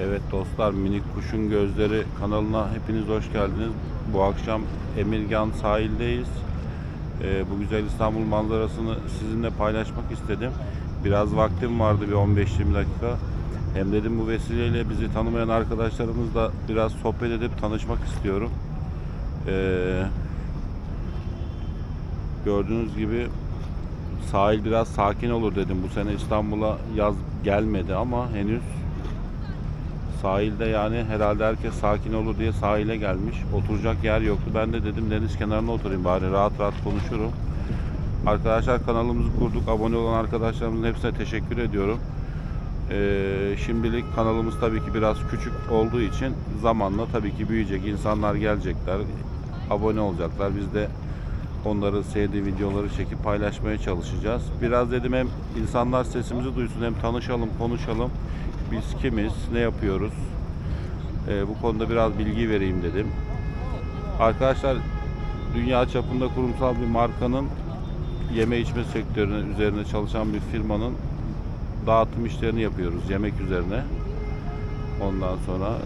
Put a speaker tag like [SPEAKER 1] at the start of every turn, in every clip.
[SPEAKER 1] Evet dostlar Minik Kuşun Gözleri kanalına hepiniz hoş geldiniz. Bu akşam Emirgan sahildeyiz. Ee, bu güzel İstanbul manzarasını sizinle paylaşmak istedim. Biraz vaktim vardı bir 15-20 dakika. Hem dedim bu vesileyle bizi tanımayan arkadaşlarımızla biraz sohbet edip tanışmak istiyorum. Ee, gördüğünüz gibi sahil biraz sakin olur dedim. Bu sene İstanbul'a yaz gelmedi ama henüz Sahilde yani herhalde herkes sakin olur diye sahile gelmiş. Oturacak yer yoktu. Ben de dedim deniz kenarına oturayım bari rahat rahat konuşurum. Arkadaşlar kanalımızı kurduk. Abone olan arkadaşlarımızın hepsine teşekkür ediyorum. Ee, şimdilik kanalımız tabii ki biraz küçük olduğu için zamanla tabii ki büyüyecek. İnsanlar gelecekler. Abone olacaklar. Biz de onları sevdiği videoları çekip paylaşmaya çalışacağız. Biraz dedim hem insanlar sesimizi duysun hem tanışalım, konuşalım. Biz kimiz, ne yapıyoruz? Ee, bu konuda biraz bilgi vereyim dedim. Arkadaşlar dünya çapında kurumsal bir markanın yeme içme sektörüne üzerine çalışan bir firmanın dağıtım işlerini yapıyoruz yemek üzerine. Ondan sonra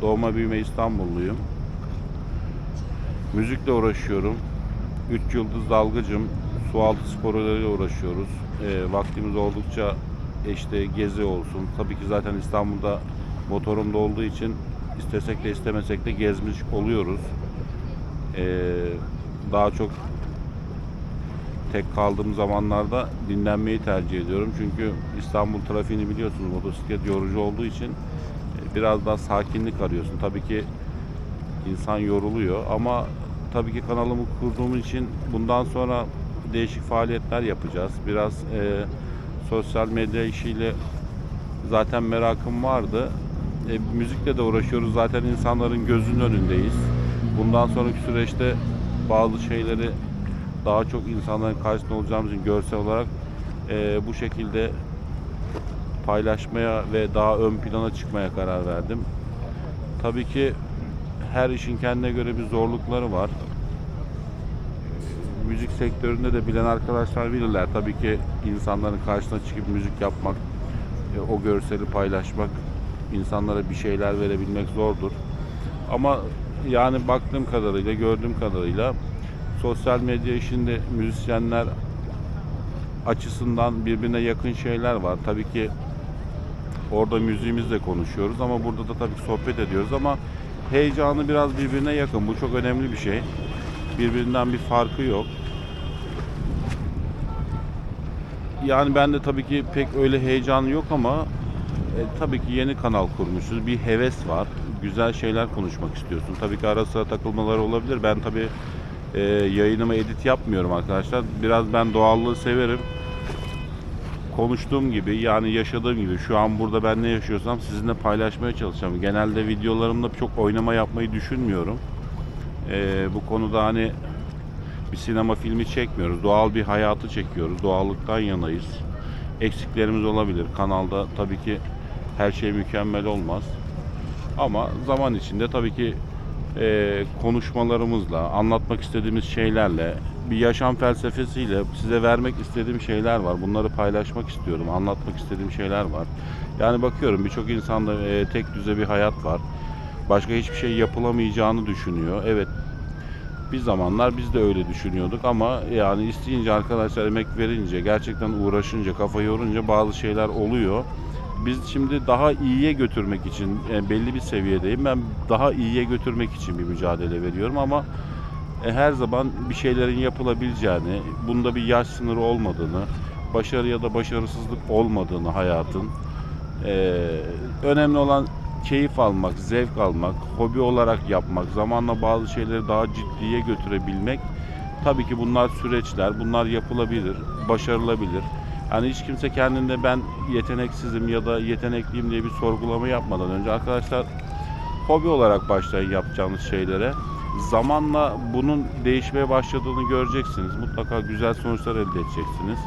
[SPEAKER 1] doğma büyüme İstanbulluyum. Müzikle uğraşıyorum. 3 yıldız dalgıcım. Sualtı sporlarıyla uğraşıyoruz. Ee, vaktimiz oldukça işte gezi olsun. Tabii ki zaten İstanbul'da motorum da olduğu için istesek de istemesek de gezmiş oluyoruz. Ee, daha çok tek kaldığım zamanlarda dinlenmeyi tercih ediyorum. Çünkü İstanbul trafiğini biliyorsunuz motosiklet yorucu olduğu için e, biraz daha sakinlik arıyorsun. Tabii ki insan yoruluyor ama tabii ki kanalımı kurduğum için bundan sonra değişik faaliyetler yapacağız. Biraz e, sosyal medya işiyle zaten merakım vardı. E, müzikle de uğraşıyoruz. Zaten insanların gözünün önündeyiz. Bundan sonraki süreçte bazı şeyleri daha çok insanların karşısında olacağımız için görsel olarak e, bu şekilde paylaşmaya ve daha ön plana çıkmaya karar verdim. Tabii ki her işin kendine göre bir zorlukları var. Müzik sektöründe de bilen arkadaşlar bilirler. Tabii ki insanların karşısına çıkıp müzik yapmak, e, o görseli paylaşmak, insanlara bir şeyler verebilmek zordur. Ama yani baktığım kadarıyla, gördüğüm kadarıyla sosyal medya işinde müzisyenler açısından birbirine yakın şeyler var. Tabii ki orada müziğimizle konuşuyoruz ama burada da tabii ki sohbet ediyoruz ama heyecanı biraz birbirine yakın. Bu çok önemli bir şey. Birbirinden bir farkı yok. Yani ben de tabii ki pek öyle heyecan yok ama e, tabii ki yeni kanal kurmuşuz. Bir heves var. Güzel şeyler konuşmak istiyorsun. Tabii ki ara sıra takılmaları olabilir. Ben tabii e, yayınıma edit yapmıyorum arkadaşlar. Biraz ben doğallığı severim. Konuştuğum gibi yani yaşadığım gibi şu an burada ben ne yaşıyorsam sizinle paylaşmaya çalışacağım. Genelde videolarımda çok oynama yapmayı düşünmüyorum. E, bu konuda hani bir sinema filmi çekmiyoruz. Doğal bir hayatı çekiyoruz. Doğallıktan yanayız. Eksiklerimiz olabilir. Kanalda tabii ki her şey mükemmel olmaz. Ama zaman içinde tabii ki e, konuşmalarımızla, anlatmak istediğimiz şeylerle, bir yaşam felsefesiyle size vermek istediğim şeyler var. Bunları paylaşmak istiyorum. Anlatmak istediğim şeyler var. Yani bakıyorum birçok insanda e, tek düze bir hayat var. Başka hiçbir şey yapılamayacağını düşünüyor. Evet bir zamanlar biz de öyle düşünüyorduk ama yani isteyince arkadaşlar emek verince gerçekten uğraşınca kafa yorunca bazı şeyler oluyor. Biz şimdi daha iyiye götürmek için e, belli bir seviyedeyim. Ben daha iyiye götürmek için bir mücadele veriyorum ama e, her zaman bir şeylerin yapılabileceğini, bunda bir yaş sınırı olmadığını, başarı ya da başarısızlık olmadığını hayatın e, önemli olan keyif almak, zevk almak, hobi olarak yapmak, zamanla bazı şeyleri daha ciddiye götürebilmek tabii ki bunlar süreçler, bunlar yapılabilir, başarılabilir. Yani hiç kimse kendinde ben yeteneksizim ya da yetenekliyim diye bir sorgulama yapmadan önce arkadaşlar hobi olarak başlayın yapacağınız şeylere. Zamanla bunun değişmeye başladığını göreceksiniz. Mutlaka güzel sonuçlar elde edeceksiniz.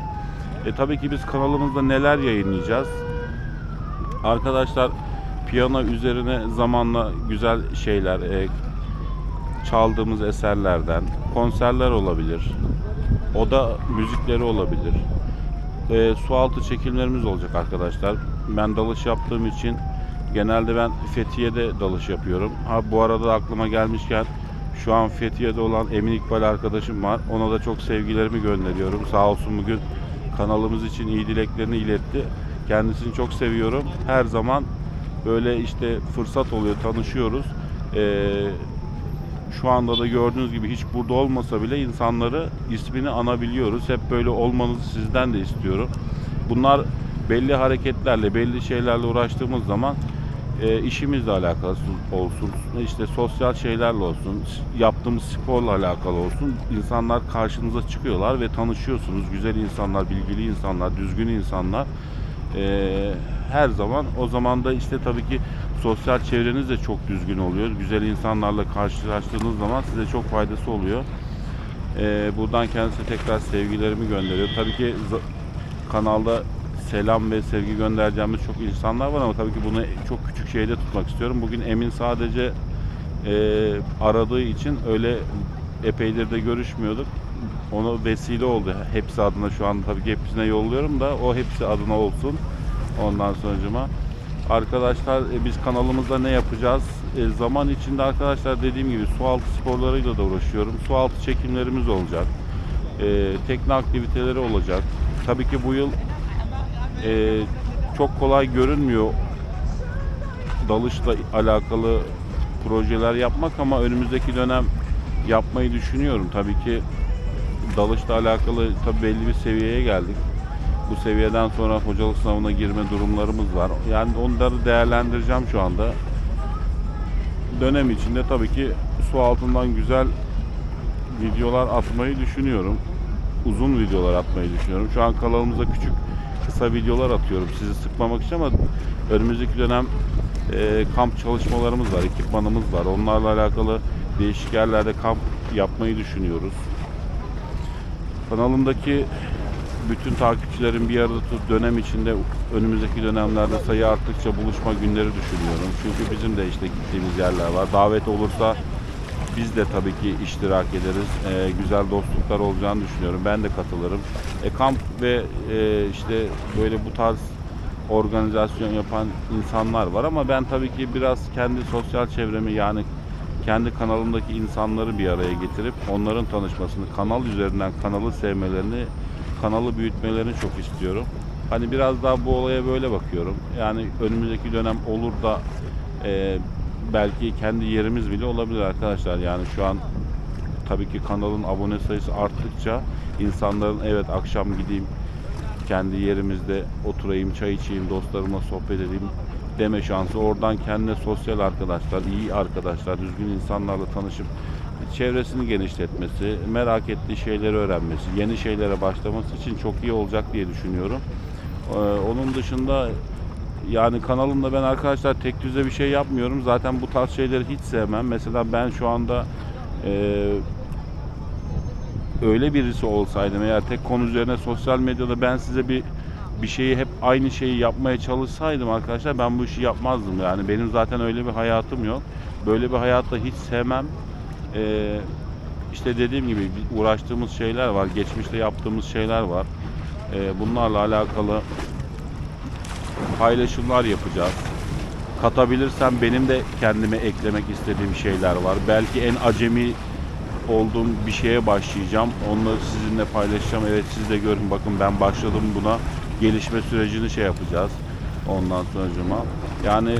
[SPEAKER 1] E tabii ki biz kanalımızda neler yayınlayacağız? Arkadaşlar piyano üzerine zamanla güzel şeyler, e, çaldığımız eserlerden, konserler olabilir, oda müzikleri olabilir, e, su altı çekimlerimiz olacak arkadaşlar. Ben dalış yaptığım için Genelde ben Fethiye'de dalış yapıyorum. Ha bu arada da aklıma gelmişken şu an Fethiye'de olan Emin İkbal arkadaşım var. Ona da çok sevgilerimi gönderiyorum. Sağ olsun bugün kanalımız için iyi dileklerini iletti. Kendisini çok seviyorum. Her zaman böyle işte fırsat oluyor, tanışıyoruz. Ee, şu anda da gördüğünüz gibi hiç burada olmasa bile insanları ismini anabiliyoruz. Hep böyle olmanızı sizden de istiyorum. Bunlar belli hareketlerle, belli şeylerle uğraştığımız zaman e, işimizle alakalı olsun, işte sosyal şeylerle olsun, yaptığımız sporla alakalı olsun. insanlar karşınıza çıkıyorlar ve tanışıyorsunuz. Güzel insanlar, bilgili insanlar, düzgün insanlar. E, her zaman o zaman da işte tabii ki sosyal çevreniz de çok düzgün oluyor. Güzel insanlarla karşılaştığınız zaman size çok faydası oluyor. E, buradan kendisine tekrar sevgilerimi gönderiyorum. Tabii ki kanalda selam ve sevgi göndereceğimiz çok insanlar var ama tabii ki bunu çok küçük şeyde tutmak istiyorum. Bugün Emin sadece e, aradığı için öyle epeydir de görüşmüyorduk. Ona vesile oldu. Hepsi adına şu an tabii ki hepsine yolluyorum da o hepsi adına olsun. Ondan sonucuma. Arkadaşlar e, biz kanalımızda ne yapacağız? E, zaman içinde arkadaşlar dediğim gibi su altı sporlarıyla da uğraşıyorum. Su altı çekimlerimiz olacak. E, tekne aktiviteleri olacak. Tabii ki bu yıl e, çok kolay görünmüyor dalışla alakalı projeler yapmak ama önümüzdeki dönem yapmayı düşünüyorum. Tabii ki dalışla alakalı tabii belli bir seviyeye geldik. Bu seviyeden sonra hocalık sınavına girme durumlarımız var. Yani onları değerlendireceğim şu anda. Dönem içinde tabii ki su altından güzel videolar atmayı düşünüyorum. Uzun videolar atmayı düşünüyorum. Şu an kanalımıza küçük kısa videolar atıyorum sizi sıkmamak için ama önümüzdeki dönem e, kamp çalışmalarımız var, ekipmanımız var. Onlarla alakalı değişik yerlerde kamp yapmayı düşünüyoruz. Kanalımdaki bütün takipçilerin bir arada tut dönem içinde önümüzdeki dönemlerde sayı arttıkça buluşma günleri düşünüyorum. Çünkü bizim de işte gittiğimiz yerler var. Davet olursa biz de tabii ki iştirak ederiz. Ee, güzel dostluklar olacağını düşünüyorum. Ben de katılırım. E, kamp ve e, işte böyle bu tarz organizasyon yapan insanlar var ama ben tabii ki biraz kendi sosyal çevremi yani kendi kanalımdaki insanları bir araya getirip onların tanışmasını, kanal üzerinden kanalı sevmelerini, kanalı büyütmelerini çok istiyorum. Hani biraz daha bu olaya böyle bakıyorum. Yani önümüzdeki dönem olur da e, belki kendi yerimiz bile olabilir arkadaşlar. Yani şu an tabii ki kanalın abone sayısı arttıkça insanların evet akşam gideyim kendi yerimizde oturayım, çay içeyim, dostlarımla sohbet edeyim deme şansı. Oradan kendine sosyal arkadaşlar, iyi arkadaşlar, düzgün insanlarla tanışıp çevresini genişletmesi, merak ettiği şeyleri öğrenmesi, yeni şeylere başlaması için çok iyi olacak diye düşünüyorum. Ee, onun dışında yani kanalımda ben arkadaşlar tek düze bir şey yapmıyorum. Zaten bu tarz şeyleri hiç sevmem. Mesela ben şu anda e, öyle birisi olsaydım eğer tek konu üzerine sosyal medyada ben size bir bir şeyi hep aynı şeyi yapmaya çalışsaydım arkadaşlar ben bu işi yapmazdım yani benim zaten öyle bir hayatım yok böyle bir hayatta hiç sevmem Ee, işte dediğim gibi uğraştığımız şeyler var geçmişte yaptığımız şeyler var Ee, bunlarla alakalı paylaşımlar yapacağız katabilirsem benim de kendime eklemek istediğim şeyler var belki en acemi olduğum bir şeye başlayacağım. Onları sizinle paylaşacağım. Evet siz de görün bakın ben başladım buna. Gelişme sürecini şey yapacağız. Ondan sonucuma. Yani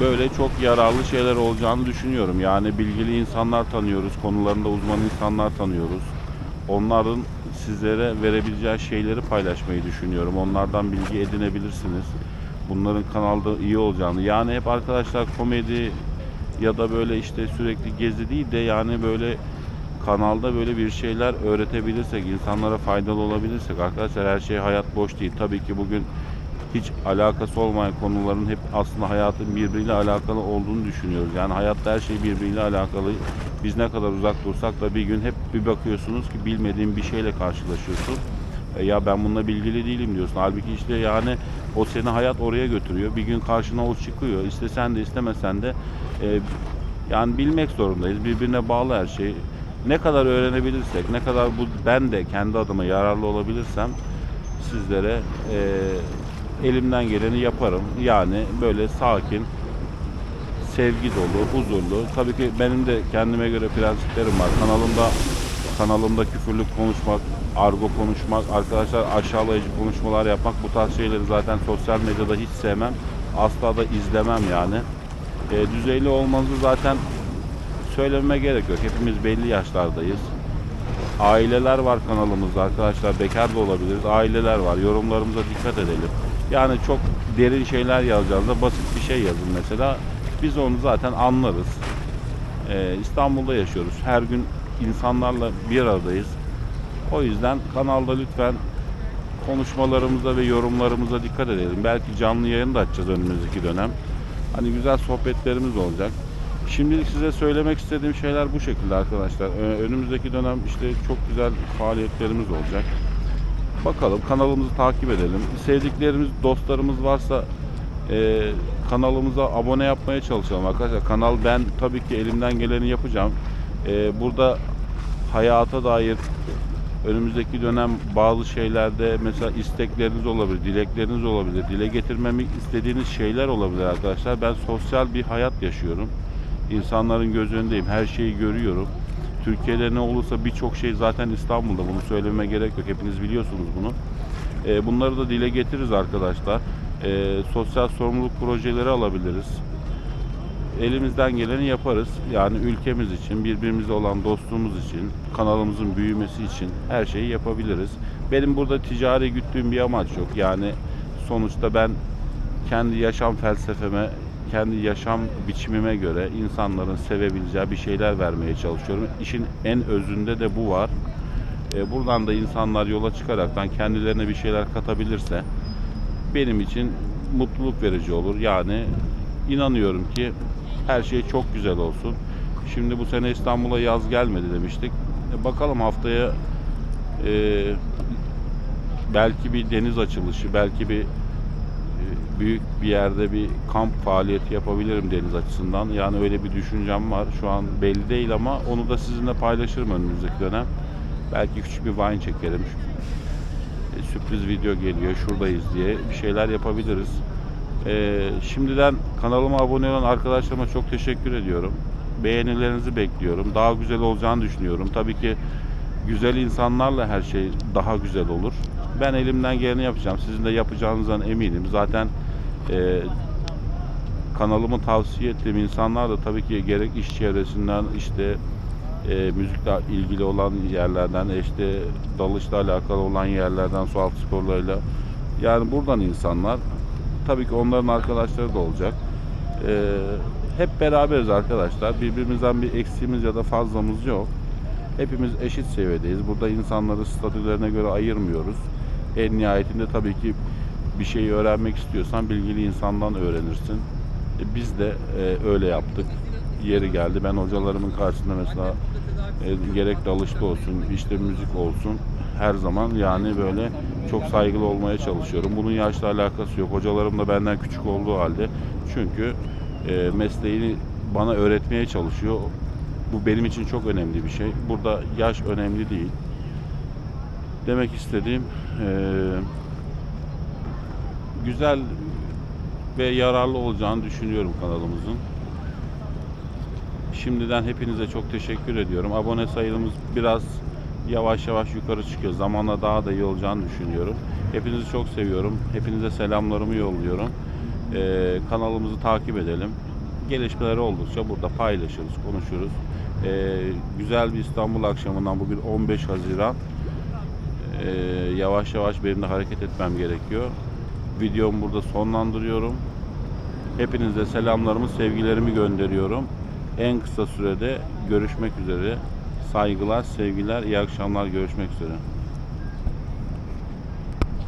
[SPEAKER 1] böyle çok yararlı şeyler olacağını düşünüyorum. Yani bilgili insanlar tanıyoruz. Konularında uzman insanlar tanıyoruz. Onların sizlere verebileceği şeyleri paylaşmayı düşünüyorum. Onlardan bilgi edinebilirsiniz. Bunların kanalda iyi olacağını. Yani hep arkadaşlar komedi ya da böyle işte sürekli gezi değil de yani böyle kanalda böyle bir şeyler öğretebilirsek, insanlara faydalı olabilirsek arkadaşlar her şey hayat boş değil. Tabii ki bugün hiç alakası olmayan konuların hep aslında hayatın birbiriyle alakalı olduğunu düşünüyoruz. Yani hayatta her şey birbiriyle alakalı. Biz ne kadar uzak dursak da bir gün hep bir bakıyorsunuz ki bilmediğin bir şeyle karşılaşıyorsun. E ya ben bununla bilgili değilim diyorsun. Halbuki işte yani o seni hayat oraya götürüyor. Bir gün karşına o çıkıyor. İstesen de istemesen de e, yani bilmek zorundayız. Birbirine bağlı her şey. Ne kadar öğrenebilirsek, ne kadar bu ben de kendi adıma yararlı olabilirsem sizlere e, elimden geleni yaparım. Yani böyle sakin, sevgi dolu, huzurlu. Tabii ki benim de kendime göre prensiplerim var. Kanalımda kanalımda küfürlük konuşmak, argo konuşmak, arkadaşlar aşağılayıcı konuşmalar yapmak bu tarz şeyleri zaten sosyal medyada hiç sevmem. Asla da izlemem yani. E, düzeyli olmanızı zaten söylememe gerek yok. Hepimiz belli yaşlardayız. Aileler var kanalımızda arkadaşlar. Bekar da olabiliriz. Aileler var. Yorumlarımıza dikkat edelim. Yani çok derin şeyler yazacağınızda basit bir şey yazın mesela. Biz onu zaten anlarız. Ee, İstanbul'da yaşıyoruz. Her gün insanlarla bir aradayız. O yüzden kanalda lütfen konuşmalarımıza ve yorumlarımıza dikkat edelim. Belki canlı yayın da açacağız önümüzdeki dönem. Hani güzel sohbetlerimiz olacak. Şimdilik size söylemek istediğim şeyler bu şekilde arkadaşlar. Ee, önümüzdeki dönem işte çok güzel faaliyetlerimiz olacak. Bakalım kanalımızı takip edelim. Sevdiklerimiz, dostlarımız varsa e, kanalımıza abone yapmaya çalışalım arkadaşlar. Kanal ben tabii ki elimden geleni yapacağım. E, burada hayata dair önümüzdeki dönem bazı şeylerde mesela istekleriniz olabilir, dilekleriniz olabilir, dile getirmemi istediğiniz şeyler olabilir arkadaşlar. Ben sosyal bir hayat yaşıyorum. İnsanların göz önündeyim. Her şeyi görüyorum. Türkiye'de ne olursa birçok şey zaten İstanbul'da. Bunu söylememe gerek yok. Hepiniz biliyorsunuz bunu. Ee, bunları da dile getiririz arkadaşlar. Ee, sosyal sorumluluk projeleri alabiliriz. Elimizden geleni yaparız. Yani ülkemiz için, birbirimizle olan dostluğumuz için, kanalımızın büyümesi için her şeyi yapabiliriz. Benim burada ticari güttüğüm bir amaç yok. Yani sonuçta ben kendi yaşam felsefeme, kendi yaşam biçimime göre insanların sevebileceği bir şeyler vermeye çalışıyorum. İşin en özünde de bu var. E, buradan da insanlar yola çıkaraktan kendilerine bir şeyler katabilirse benim için mutluluk verici olur. Yani inanıyorum ki her şey çok güzel olsun. Şimdi bu sene İstanbul'a yaz gelmedi demiştik. E, bakalım haftaya e, belki bir deniz açılışı, belki bir büyük bir yerde bir kamp faaliyeti yapabilirim deniz açısından. Yani öyle bir düşüncem var. Şu an belli değil ama onu da sizinle paylaşırım önümüzdeki dönem. Belki küçük bir wine çekerim. E, sürpriz video geliyor, şuradayız diye bir şeyler yapabiliriz. E, şimdiden kanalıma abone olan arkadaşlarıma çok teşekkür ediyorum. Beğenilerinizi bekliyorum. Daha güzel olacağını düşünüyorum. Tabii ki güzel insanlarla her şey daha güzel olur. Ben elimden geleni yapacağım. Sizin de yapacağınızdan eminim. Zaten e, kanalımı tavsiye ettiğim insanlar da tabii ki gerek iş çevresinden işte e, müzikle ilgili olan yerlerden işte dalışla alakalı olan yerlerden su altı sporlarıyla yani buradan insanlar tabii ki onların arkadaşları da olacak. E, hep beraberiz arkadaşlar. Birbirimizden bir eksiğimiz ya da fazlamız yok. Hepimiz eşit seviyedeyiz. Burada insanları statülerine göre ayırmıyoruz. En nihayetinde tabii ki bir şeyi öğrenmek istiyorsan bilgili insandan öğrenirsin. E, biz de e, öyle yaptık. Yeri geldi. Ben hocalarımın karşısında mesela e, gerek dalışta olsun, işte müzik olsun her zaman yani böyle çok saygılı olmaya çalışıyorum. Bunun yaşla alakası yok. Hocalarım da benden küçük olduğu halde çünkü e, mesleğini bana öğretmeye çalışıyor. Bu benim için çok önemli bir şey. Burada yaş önemli değil. Demek istediğim e, güzel ve yararlı olacağını düşünüyorum kanalımızın. Şimdiden hepinize çok teşekkür ediyorum. Abone sayımız biraz yavaş yavaş yukarı çıkıyor. Zamanla daha da iyi olacağını düşünüyorum. Hepinizi çok seviyorum. Hepinize selamlarımı yolluyorum. Ee, kanalımızı takip edelim. Gelişmeler oldukça burada paylaşırız, konuşuruz. Ee, güzel bir İstanbul akşamından bugün 15 Haziran. Ee, yavaş yavaş benim de hareket etmem gerekiyor. Videomu burada sonlandırıyorum. Hepinize selamlarımı, sevgilerimi gönderiyorum. En kısa sürede görüşmek üzere. Saygılar, sevgiler, iyi akşamlar, görüşmek üzere.